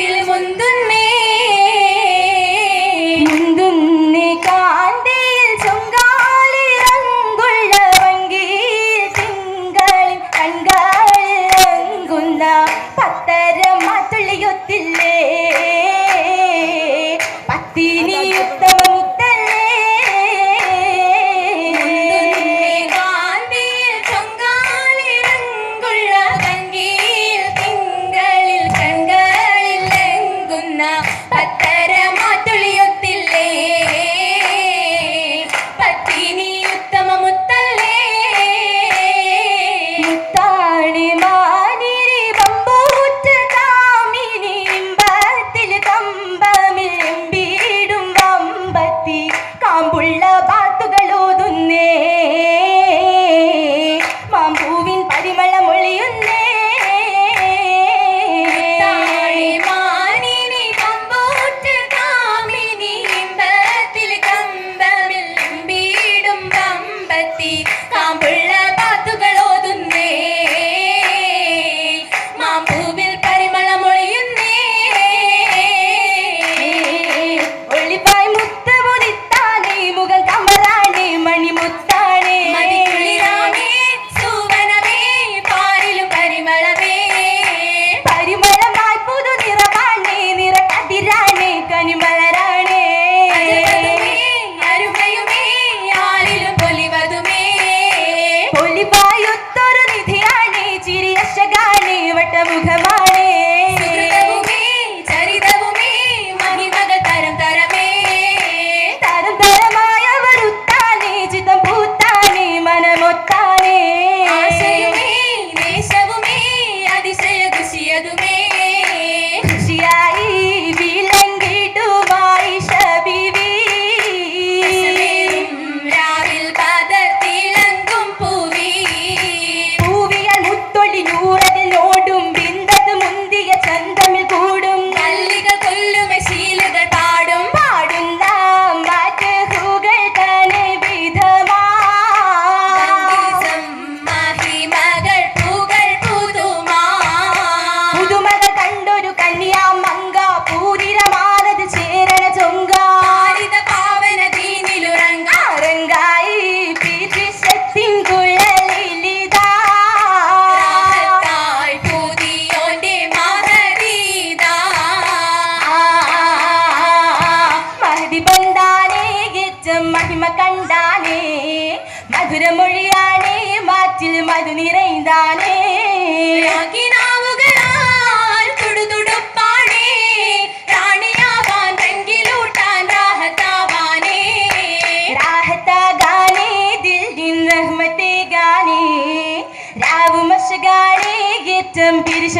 മുൻപിൽ മുന്തുന്നേ. മുന്തുന്ന് കാന്തയിൽ ചൊങ്കാലി റങ്കുള്ള വങ്കിയിൽ തിങ്കളിൽ പത്തര മാത്തുള്ളിയൊത്തിൽ உள்ள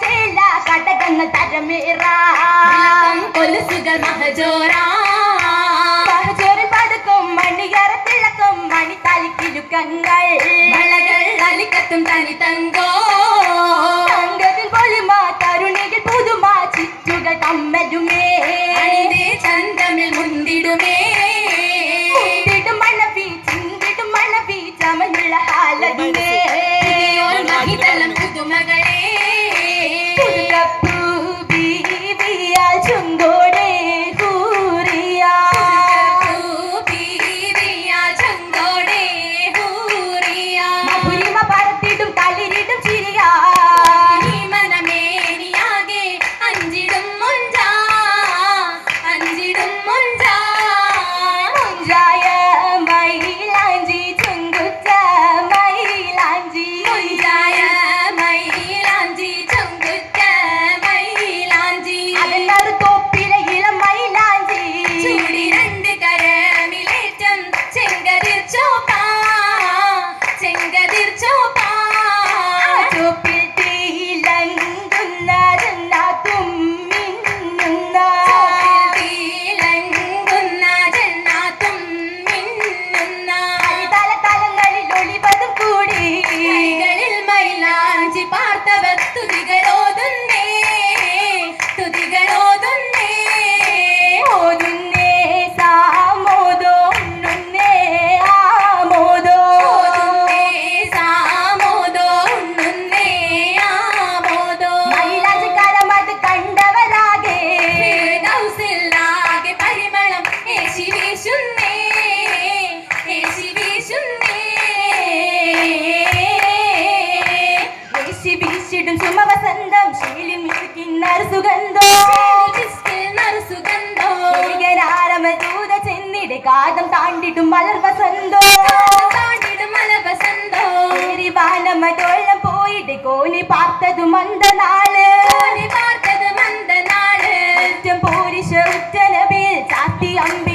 ചേല തരമേറാ. കൊലുസുകൾ മഹജോറാ. നരസുഗന്ധോ കാതം താണ്ടിട്ടും മലർ വസന്തോ താണ്ടിടും മലർ വസന്തോ തിരുവാനമ്മതോളം പോയിട്ട് കോലി പാർത്തത് മന്ദനാൾ. പാർത്തത് മന്ദനാൾ. പൂരിശ ഉറ്റനബിൽ ചാത്തി അമ്പി